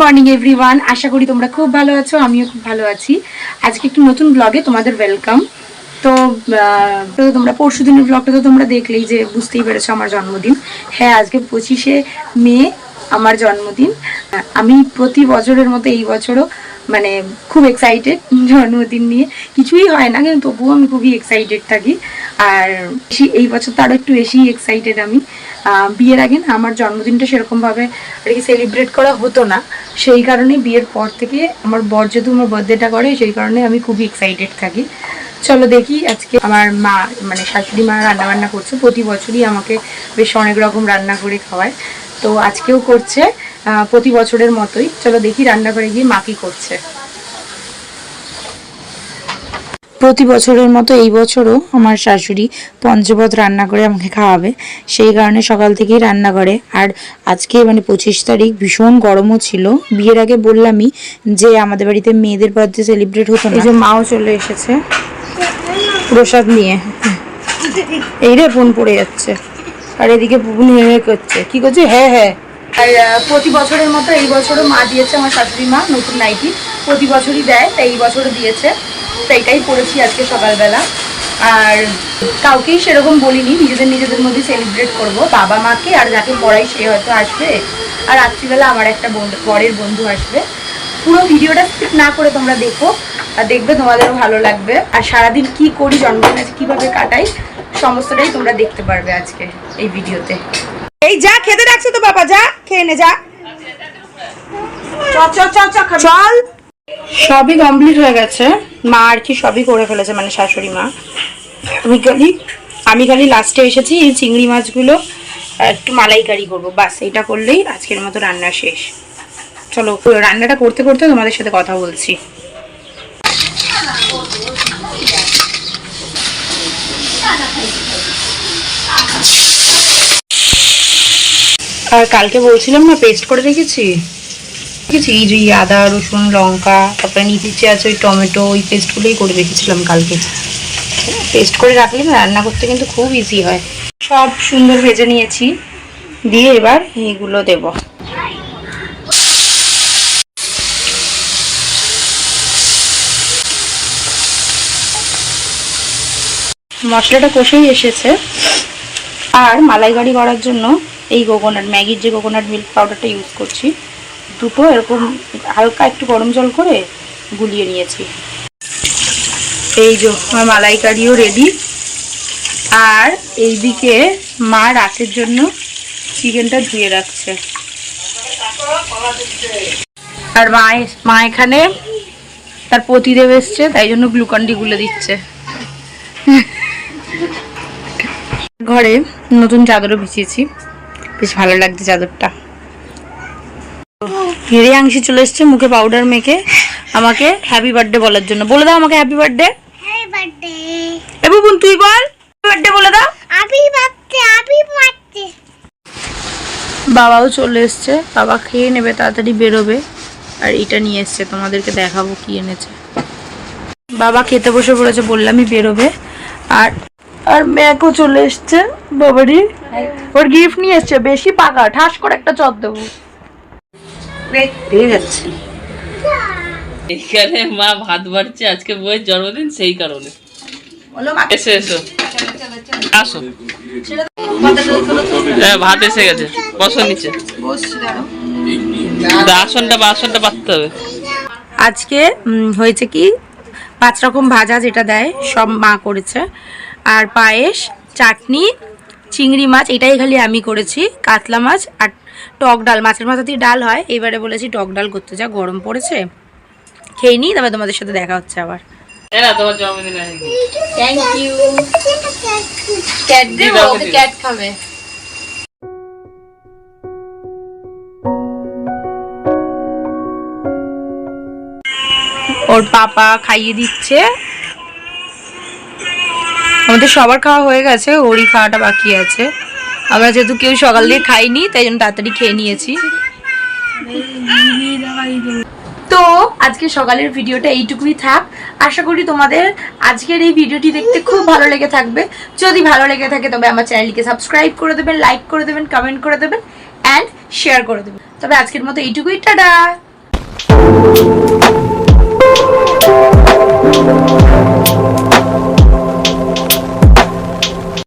Morning everyone আশা করি তোমরা খুব ভালো আছো, আমিও খুব ভালো আছি। আজকে একটি নতুন ব্লগে তোমাদের ওয়েলকাম তো তো তোমরা পরশু দিনের ব্লগটা তো তোমরা দেখলেই যে বুঝতেই পেরেছ আমার জন্মদিন। হ্যাঁ আজকে পঁচিশে মে আমার জন্মদিন। আমি প্রতি বছরের মতো এই বছরও মানে খুব এক্সাইটেড জন্মদিন নিয়ে। কিছুই হয় না, কিন্তু তবুও আমি খুবই এক্সাইটেড থাকি। আর এই বছর তো আরও একটু বেশি এক্সাইটেড আমি। বিয়ের আগে না আমার জন্মদিনটা সেরকমভাবে আর কি সেলিব্রেট করা হতো না। সেই কারণে বিয়ের পর থেকে আমার বর যেহেতু আমার বার্থডেটা করে, সেই কারণে আমি খুবই এক্সাইটেড থাকি। চলো দেখি আজকে আমার মা মানে শাশুড়ি মা রান্না বান্না করছে। প্রতি বছরই আমাকে বেশ অনেক রকম রান্না করে খাওয়ায়। তো আজকেও করছে প্রতি বছরের মতোই। চলো দেখি রান্না করে গিয়ে মা কি করছে। প্রতি বছরের মতো এই বছরও আমার শাশুড়ি পঞ্চপদ রান্না করে আমাকে খাওয়াবে। সেই কারণে সকাল থেকেই রান্না করে। আর আজকে মানে পঁচিশ তারিখ ভীষণ গরমও ছিল। বিয়ের আগে বললামই যে আমাদের বাড়িতে মেয়েদের বার্থডে সেলিব্রেট হতো না। এই যে মাও চলে এসেছে। প্রসাদ নিয়ে। এই রে ফোন পড়ে যাচ্ছে। আর এদিকে হেয়ে করছে। কি করছে? হ্যাঁ হ্যাঁ আর প্রতি বছরের মতো এই বছরও মা দিয়েছে আমার শাশুড়ি মা নতুন নাইটি। প্রতি বছরই দেয় তাই এই বছরও দিয়েছে। তো এটাই পড়েছি আজকে সকালবেলা। আর কাউকেই সেরকম বলিনি নিজেদের নিজেদের মধ্যে সেলিব্রেট করব বাবা মাকে আর যাকে পড়াই সে হয়তো আসবে। আর রাত্রিবেলা আমার একটা বন্ধু পরের বন্ধু আসবে। পুরো ভিডিওটা স্কিপ না করে তোমরা দেখো আর দেখবে তোমাদেরও ভালো লাগবে। আর সারাদিন কি করি জন্মদিন আছে কীভাবে কাটাই সমস্তটাই তোমরা দেখতে পারবে আজকে এই ভিডিওতে। এই যা খেতে রাখছে তো বাবা যা খেয়ে নে যা। চল চল চল চল চল। সবই কমপ্লিট হয়ে গেছে। মা আর কি সবই করে ফেলেছে মানে শাশুড়ি মা। আমি খালি আমি খালি লাস্টে এসেছি, এই চিংড়ি মাছগুলো একটু মালাইকারি করব। বাস এটা করলেই আজকের মতো রান্না শেষ। চলো, রান্নাটা করতে করতে তোমাদের সাথে কথা বলছি। আর কালকে বলছিলাম না পেস্ট করে রেখেছি? রেখেছি এই যে আদা, রসুন, লঙ্কা, তারপরে নিচে আছে ওই টমেটো, ওই পেস্টগুলোই করে রেখেছিলাম কালকে। পেস্ট করে রাখলে রান্না করতে কিন্তু খুব ইজি হয়। সব সুন্দর ভেজে নিয়েছি, দিয়ে এবার এইগুলো দেব। মশলাটা কষেই এসেছে। আর মালাইকারি করার জন্য এই কোকোনাট ম্যাগির যে কোকোনাট মিল্ক পাউডারটা ইউজ করছি দুটো, এরকম হালকা একটু গরম জল করে গুলিয়ে নিয়েছি। এই যে, আমার মালাইকারিও রেডি আর এইদিকে মা রাতের জন্য চিকেনটা ধুয়ে রাখছে। আর মা মা এখানে তার পতিদেব এসছে, তাই জন্য গ্লুকন্ডি গুলে দিচ্ছে। ঘরে নতুন চাদরও বিছিয়েছি। বেশ ভালো লাগছে চাদরটা। হিরে আংশি চলে এসছে মুখে পাউডার মেখে আমাকে হ্যাপি বার্থডে বলার জন্য। বলে দাও আমাকে হ্যাপি বার্থডে হ্যাপি বার্থডে এ বুবুন তুই বল। বার্থডে বলে দাও। হ্যাপি বার্থডে হ্যাপি বার্থডে বাবাও চলে এসছে বাবা খেয়ে নেবে তাড়াতাড়ি বেরোবে। আর এটা নিয়ে এসছে তোমাদেরকে দেখাবো কি এনেছে। বাবা খেতে বসে পড়েছে বললামই বেরোবে। আর আর ম্যাকও চলে এসছে বাবারই। ওর গিফট নিয়ে এসছে বেশি পাকা ঠাস করে একটা চট দেবো। পেয়ে মা ভাত বাড়ছে আজকে বইয়ের জন্মদিন সেই কারণে। এসো এসো। আসো। হ্যাঁ ভাত এসে গেছে। বসো নিচে। আসনটা বা আসনটা পাততে হবে। আজকে হয়েছে কি পাঁচ রকম ভাজা যেটা দেয় সব মা করেছে। আর পায়েস চাটনি চিংড়ি মাছ এটাই খালি আমি করেছি কাতলা মাছ আর টক ডাল মাছের মাথা দিয়ে ডাল হয়। এবারে বলেছি টক ডাল করতে যা গরম পড়েছে। খেয়ে নিই তবে তোমাদের সাথে দেখা হচ্ছে আবার। ক্যাট খাবে। ওর পাপা খাইয়ে দিচ্ছে। আমাদের সবার খাওয়া হয়ে গেছে ওরই খাওয়াটা বাকি আছে। আমরা যেহেতু কেউ সকাল দিয়ে খাইনি, তাই জন্য তাড়াতাড়ি খেয়ে নিয়েছি। তো আজকে সকালের ভিডিওটা এইটুকুই থাক। আশা করি তোমাদের আজকের এই ভিডিওটি দেখতে খুব ভালো লেগে থাকবে। যদি ভালো লেগে থাকে, তবে আমার চ্যানেলটিকে সাবস্ক্রাইব করে দেবেন, লাইক করে দেবেন, কমেন্ট করে দেবেন অ্যান্ড শেয়ার করে দেবেন। তবে আজকের মতো এইটুকুই, টাটা!